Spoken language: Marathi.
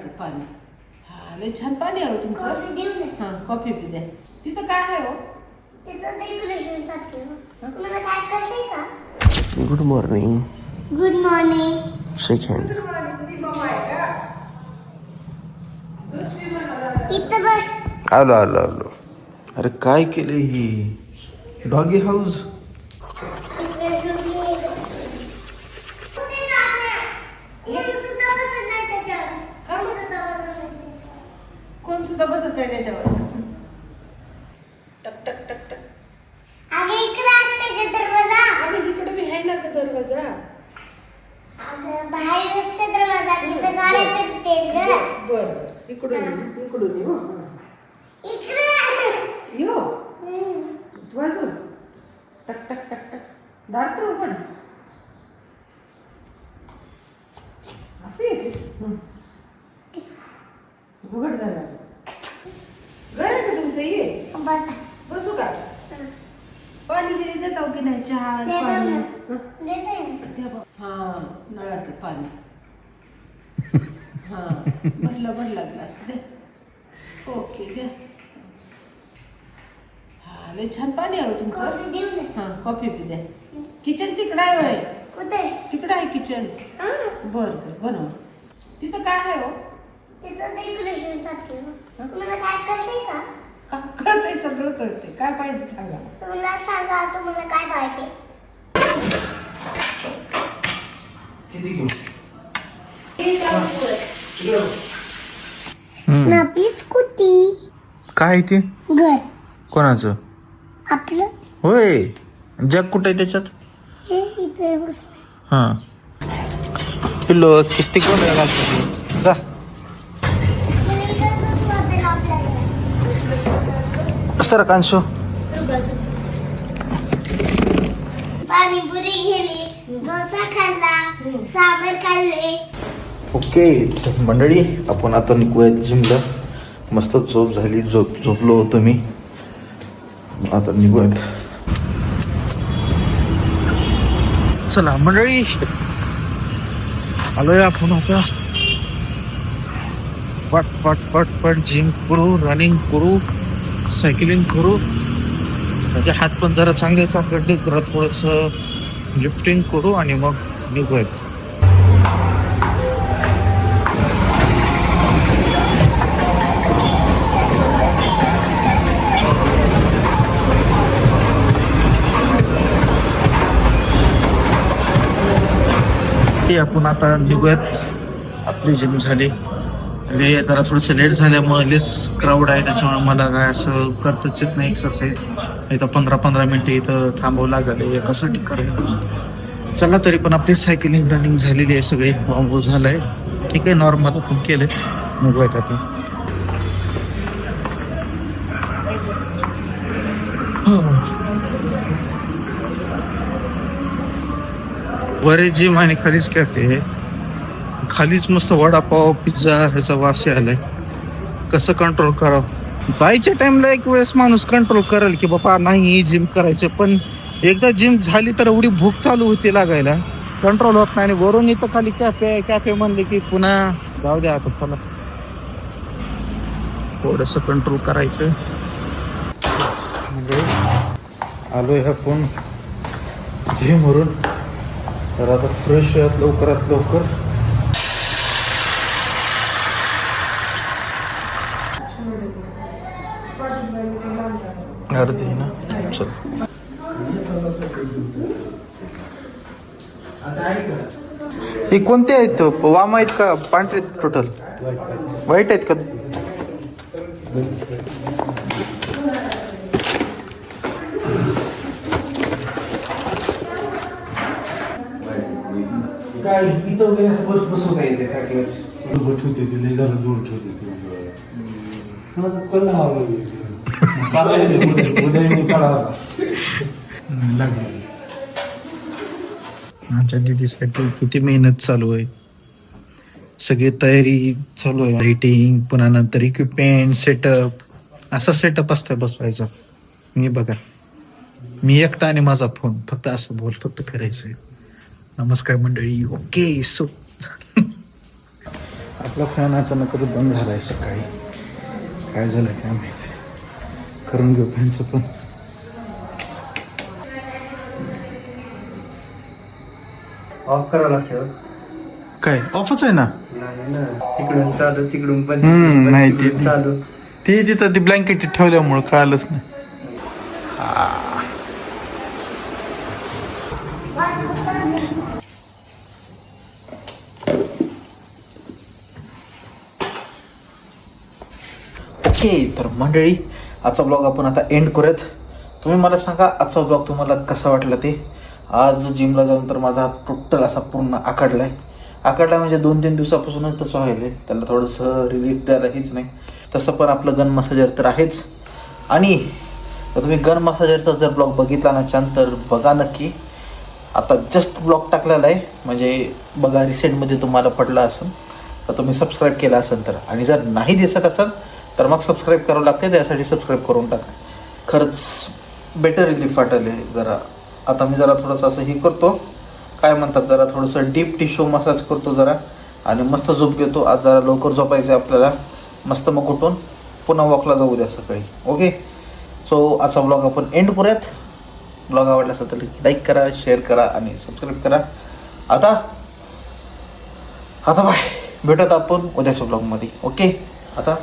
नळाचं पाणी. हा लय छान पाणी आहे हो तुमचं. हा कॉफी बी द्या. तिथं काय आहे हो? गुड मॉर्निंग गुड मॉर्निंग बस. आलो आलो आलो. अरे काय केलं ही? डॉगी हाऊस इकडे झोपली. कुठे जाणार? इथं सुद्धा बसत नाही त्याच्यावर. इथं सुद्धा बसत नाही. कोण सुद्धा बसत नाही त्याच्यावर. टक टक टक टक. अगं इकडे असते का दरवाजा. आणि इकडे बी आहे ना ग दरवाजा. अगं बाहेर असते दरवाजा. तिथं गाड्या फिरते ग. बर इकडून ये, इकडून ये, हो. इकडे. यो. टक टक टक टक. दार तर उघड असे येते हं. उघड दरवाजा ये बसा. बसू का? पाणी बिणी देता की नाही? चहा पाणी. हं? द्या. हा नळाचं पाणी. हा भरला भरला ग्लास. द्या. ओके द्या. हा लय छान पाणी आहे हो तुमचं. हा कॉफी बी द्या. किचन तिकडं आहे होय. कुठे? तिकडं आहे किचन. हा. बर बर बनव तिथं काय आहे हो? तिथं डेकोरेशनसाठी मला काय कळते का का कळतंय सगळं कळतंय. काय पाहिजे सांगा. तुम्हाला सांगा तुम्हाला काय पाहिजे? किती घेऊ? काय ते? घर. कोणाचं? आपलं. होय. जग कुठं आहे त्याच्यात? हे इथे बस हा. पिल्लो किती कोण घालतो जा. सर कांशो. पाणीपुरी गेली डोसा खाल्ला सांबर खाल्ले. ओके तर मंडळी आपण आता निघूयात जिमला. मस्त झोप झाली झोप झोपलो होतो मी. आता निघूयात. चला मंडळी. आलोय आपण आता. पट पट पट पट जिम करू रनिंग करू. सायकलिंग करू. म्हणजे हात पण जरा चांगले चाकडे जरा थोडस लिफ्टिंग करू आणि मग निघूयात. ते आपण आता निघूयात. आपली जिम झाली. आणि जरा थोडंसं लेट झाल्यामुळे लेस क्राऊड आहे त्याच्यामुळे मला काय असं करताच येत नाही एक्सरसाइज इथं पंधरा पंधरा मिनटं इथं थांबावं लागलं. एकासाठी करायला चला तरी पण आपली सायकलिंग रनिंग झालेली आहे सगळी. वांगू झालंय. ठीक आहे नॉर्मल आपण केलं मग आता. वर जी आणि खालीच कॅफे आहे. खालीच मस्त वडापाव पिझ्झा ह्याचा वास आलाय कसं कंट्रोल करावं? जायच्या टाइमला एक वेळेस माणूस कंट्रोल करेल की बाबा नाही जिम करायचं पण एकदा जिम झाली तर एवढी भूक चालू होती लागायला. कंट्रोल होत नाही आणि वरून इथं खाली कॅफे कॅफे म्हणले की पुन्हा जाऊ द्या आता चला. थोडस कंट्रोल करायचं. म्हणजे आलोय पण जिम वरून. तर आता फ्रेश यात लवकरात लवकर. अर्धी ना? चल. हे कोणते आहेत? वाम आहेत का? पांढरे टोटल वाईट आहेत का? काय इथं वगैरे असं बस बसू काय इथे ठेवते ते ते. आमच्या दीदीसाठी किती मेहनत चालू आहे. सगळी तयारी चालू आहे. लाइटिंग पुन्हा नंतर इक्विपमेंट सेटअप असा सेटअप असतं बसवायचा. मी बघा. मी एकटा आणि माझा फोन फक्त असं बोल फक्त करायचंय. नमस्कार मंडळी. ओके सो आपला फॅन अचानक बंद झालाय सकाळी. काय झालं काय माहिती? करून घेऊ फॅनचं पण. ऑफ करावं लागतं. काय? ऑफच आहे ना? नाही ना इकडून चालू तिकडून पण हम्म, पण नाही, तिकडून ते- चालू. ती तिथं ती ब्लँकेट ठेवल्यामुळं कळालंच नाही. ओके तर मंडळी आजचा ब्लॉग आपण आता एंड करूयात. तुम्ही मला सांगा आजचा ब्लॉग तुम्हाला कसा वाटला ते? आज जिमला जाऊन तर माझा हात टोटल असा पूर्ण आकडला आहे आकडला म्हणजे दोन तीन दिवसापासूनच तसं व्हायला त्याला थोडंसं रिलीफ द्यायला हेच नाही. तसं पण आपलं गन मसाजर तर आहेच. आणि तुम्ही गन मसाजरचा जर ब्लॉग बघितला ना छान तर बघा नक्की. आता जस्ट ब्लॉग टाकलेला आहे. म्हणजे बघा रिसेंटमध्ये तुम्हाला पडला असेल तर तुम्ही सबस्क्राईब केला असेल तर. आणि जर नाही दिसत असेल तर मग सबस्क्राईब करावं लागते त्यासाठी सबस्क्राईब करून टाका. खरंच बेटर रिलीफ वाटले जरा. आता मी जरा थोडंसं असं हे करतो. काय म्हणतात जरा थोडंसं डीप टिश्यू मसाज करतो जरा. आणि मस्त झोप घेतो. आज जरा लवकर झोपायचं आहे आपल्याला. मस्त मग उठून पुन्हा वॉकला जाऊ द्या सकाळी. ओके सो आजचा ब्लॉग आपण एंड करूयात. ब्लॉग आवडला असेल तर लाईक करा शेअर करा आणि सबस्क्राईब करा. आता आता बाय. भेटत आपण उद्याच्या ब्लॉगमध्ये ओके आता